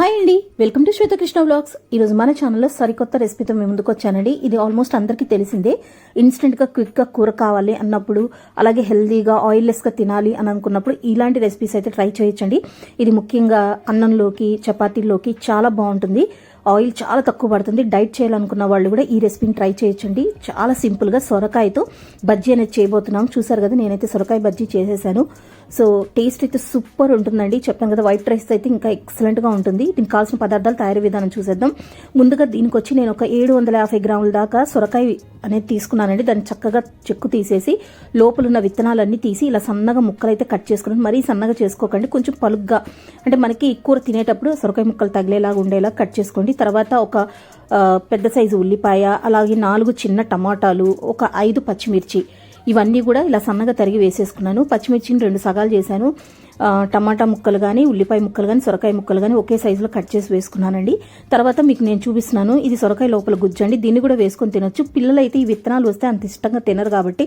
Hi అండి. Welcome to Shwetakrishna vlogs. ఈరోజు మన ఛానల్లో సరికొత్త రెసిపీతో మేము ముందుకు వచ్చానండి. ఇది ఆల్మోస్ట్ అందరికీ తెలిసిందే. ఇన్స్టెంట్గా క్విక్గా కూర కావాలి అన్నప్పుడు అలాగే హెల్దీగా ఆయిల్లెస్గా తినాలి అని అనుకున్నప్పుడు ఇలాంటి రెసిపీస్ అయితే ట్రై చేయొచ్చండి. ఇది ముఖ్యంగా అన్నంలోకి చపాతీల్లోకి చాలా బాగుంటుంది. ఆయిల్ చాలా తక్కువ పడుతుంది. డైట్ చేయాలనుకున్న వాళ్ళు కూడా ఈ రెసిపీని ట్రై చేయొచ్చండి. చాలా సింపుల్గా సొరకాయతో బజ్జీ అనేది చేయబోతున్నాం. చూసారు కదా నేనైతే సొరకాయ బజ్జీ చేసేసాను. సో టేస్ట్ అయితే సూపర్ ఉంటుందండి. చెప్పాను కదా వైట్ రైస్ అయితే ఇంకా ఎక్సలెంట్గా ఉంటుంది. దీనికి కావాల్సిన పదార్థాలు తయారీ విధానం చూసేద్దాం. ముందుగా దీనికి వచ్చి నేను ఒక ఏడు వందల యాభై గ్రాముల దాకా సొరకాయ అనేది తీసుకున్నానండి. దాన్ని చక్కగా చెక్కు తీసేసి లోపల ఉన్న విత్తనాలన్నీ తీసి ఇలా సన్నగా ముక్కలు అయితే కట్ చేసుకున్నాను. మరీ సన్నగా చేసుకోకండి. కొంచెం పలుగ్గా అంటే మనకి కూర తినేటప్పుడు సొరకాయ ముక్కలు తగిలేలాగా ఉండేలా కట్ చేసుకోండి. తర్వాత ఒక పెద్ద సైజు ఉల్లిపాయ అలాగే నాలుగు చిన్న టమాటాలు ఒక ఐదు పచ్చిమిర్చి. ఇవన్నీ కూడా ఇలా సన్నగా తరిగి వేసేసుకున్నాను. పచ్చిమిర్చిని రెండు సగాలు చేశాను. టమాటా ముక్కలు కానీ ఉల్లిపాయ ముక్కలు కానీ సొరకాయ ముక్కలు కానీ ఒకే సైజులో కట్ చేసి వేసుకున్నానండి. తర్వాత మీకు నేను చూపిస్తున్నాను. ఇది సొరకాయ లోపల గుజ్జండి. దీన్ని కూడా వేసుకొని తినొచ్చు. పిల్లలు అయితే ఈ విత్తనాలు వస్తే అంత ఇష్టంగా తినరు కాబట్టి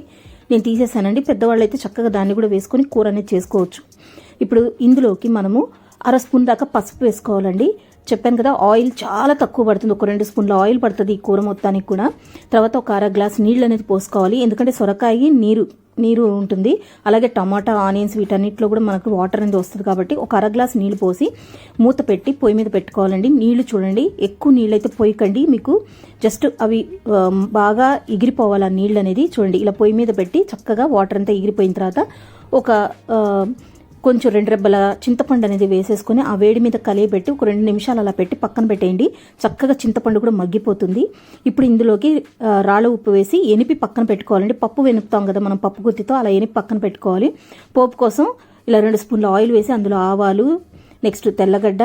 నేను తీసేసానండి పెద్దవాళ్ళు అయితే చక్కగా దాన్ని కూడా వేసుకొని కూర అనేది చేసుకోవచ్చు. ఇప్పుడు ఇందులోకి మనము అర స్పూన్ దాకా పసుపు వేసుకోవాలండి. చెప్పాను కదా ఆయిల్ చాలా తక్కువ పడుతుంది. ఒక రెండు స్పూన్ల ఆయిల్ పడుతుంది ఈ కూర మొత్తానికి కూడా. తర్వాత ఒక అర గ్లాస్ నీళ్ళు అనేది పోసుకోవాలి. ఎందుకంటే సొరకాయ నీరు నీరు ఉంటుంది. అలాగే టమాటా ఆనియన్స్ వీటన్నిటిలో కూడా మనకు వాటర్ అనేది వస్తుంది కాబట్టి ఒక అర గ్లాస్ నీళ్ళు పోసి మూత పెట్టి పొయ్యి మీద పెట్టుకోవాలండి. నీళ్ళు చూడండి. ఎక్కువ నీళ్ళు అయితే పోయకండి. మీకు జస్ట్ అవి బాగా ఎగిరిపోవాలి ఆ నీళ్ళు అనేది. చూడండి. ఇలా పొయ్యి మీద పెట్టి చక్కగా వాటర్ అంతా ఎగిరిపోయిన తర్వాత ఒక కొంచెం రెండు రెబ్బల చింతపండు అనేది వేసేసుకొని ఆ వేడి మీద కలియబెట్టి ఒక రెండు నిమిషాలు అలా పెట్టి పక్కన పెట్టేయండి. చక్కగా చింతపండు కూడా మగ్గిపోతుంది. ఇప్పుడు ఇందులోకి రాళ్ళ ఉప్పు వేసి ఎనిపి పక్కన పెట్టుకోవాలండి. పప్పు వెనుపుతాం కదా మనం పప్పు గుత్తితో అలా ఎనిపి పక్కన పెట్టుకోవాలి. పోపు కోసం ఇలా రెండు స్పూన్ల ఆయిల్ వేసి అందులో ఆవాలు నెక్స్ట్ తెల్లగడ్డ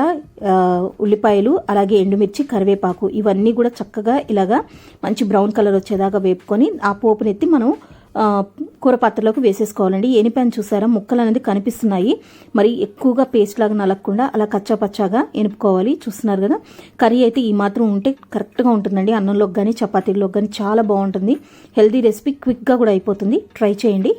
ఉల్లిపాయలు అలాగే ఎండుమిర్చి కరివేపాకు ఇవన్నీ కూడా చక్కగా ఇలాగా మంచి బ్రౌన్ కలర్ వచ్చేదాకా వేపుకొని ఆ పోపునెత్తి మనం కూర పాత్రలోకి వేసేసుకోవాలండి. ఎనిపాన్ చూసారా? ముక్కలు అనేది కనిపిస్తున్నాయి. మరి ఎక్కువగా పేస్ట్ లాగా నలగకుండా అలా కచ్చాపచ్చాగా ఎనుపుకోవాలి చూస్తున్నారు కదా? కర్రీ అయితే ఈ మాత్రం ఉంటే కరెక్ట్గా ఉంటుందండి. అన్నంలోకి కానీ చపాతీలోకి కానీ చాలా బాగుంటుంది. హెల్దీ రెసిపీ క్విక్గా కూడా అయిపోతుంది. ట్రై చేయండి.